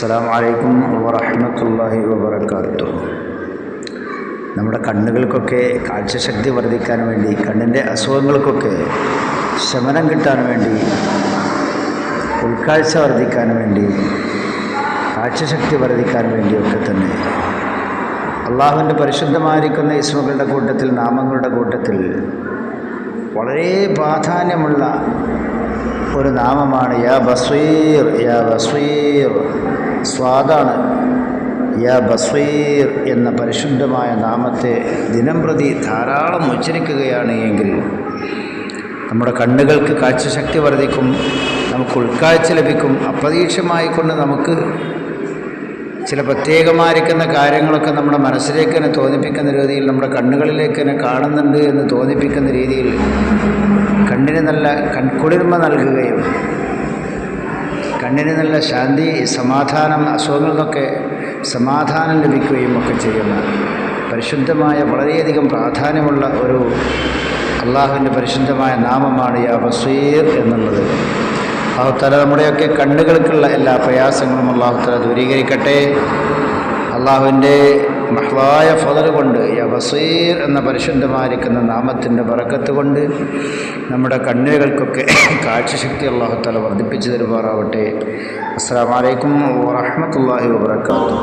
അസ്സാം വലൈക്കും വറഹമത്തല്ലാഹി വബർക്കാത്തു നമ്മുടെ കണ്ണുകൾക്കൊക്കെ കാഴ്ചശക്തി വർദ്ധിക്കാൻ വേണ്ടി കണ്ണിന്റെ അസുഖങ്ങൾക്കൊക്കെ ശമനം കിട്ടാൻ വേണ്ടി ഉൾക്കാഴ്ച വർദ്ധിക്കാൻ വേണ്ടി കാഴ്ചശക്തി വർദ്ധിക്കാൻ വേണ്ടിയൊക്കെ തന്നെ അള്ളാഹുവിന്റെ പരിശുദ്ധമായിരിക്കുന്ന ഇസ്മുകളുടെ കൂട്ടത്തിൽ നാമങ്ങളുടെ കൂട്ടത്തിൽ വളരെ പ്രാധാന്യമുള്ള ഒരു നാമമാണ് യാ ബസീർ യാ ബസ്വീർ സ്വാദാണ്. യാ ബസ്വീർ എന്ന പരിശുദ്ധമായ നാമത്തെ ദിനം പ്രതി ധാരാളം ഉച്ചരിക്കുകയാണ് എങ്കിൽ നമ്മുടെ കണ്ണുകൾക്ക് കാഴ്ചശക്തി വർദ്ധിക്കും നമുക്ക് ഉൾക്കാഴ്ച ലഭിക്കും. അപ്രതീക്ഷമായിക്കൊണ്ട് നമുക്ക് ചില പ്രത്യേകമായിരിക്കുന്ന കാര്യങ്ങളൊക്കെ നമ്മുടെ മനസ്സിലേക്ക് തന്നെ തോന്നിപ്പിക്കുന്ന രീതിയിൽ നമ്മുടെ കണ്ണുകളിലേക്ക് തന്നെ കാണുന്നുണ്ട് എന്ന് തോന്നിപ്പിക്കുന്ന രീതിയിൽ കണ്ണിന് നല്ല കൺകുളിർമ നൽകുകയും കണ്ണിന് നല്ല ശാന്തി സമാധാനം അസുഖങ്ങൾക്കൊക്കെ സമാധാനം ലഭിക്കുകയും ഒക്കെ ചെയ്യുന്ന പരിശുദ്ധമായ വളരെയധികം പ്രാധാന്യമുള്ള ഒരു അള്ളാഹുവിന്റെ പരിശുദ്ധമായ നാമമാണ് യാ ബസീർ എന്നുള്ളത്. അള്ളാഹുത്തല നമ്മുടെയൊക്കെ കണ്ണുകൾക്കുള്ള എല്ലാ പ്രയാസങ്ങളും അള്ളാഹുത്തല ദൂരീകരിക്കട്ടെ. അള്ളാഹുവിന്റെ മഹ്വായ ഫതൽ കൊണ്ട് യ ബസീർ എന്ന പരിശുദ്ധമായിരിക്കുന്ന നാമത്തിന്റെ പറക്കത്ത് കൊണ്ട് നമ്മുടെ കണ്ണുകൾക്കൊക്കെ കാഴ്ചശക്തി അള്ളാഹുത്തല വർദ്ധിപ്പിച്ചു തരുമാറാവട്ടെ. അസ്സാം വലൈക്കും വാഹമത്തല്ലാഹി വാബർക്കാത്തു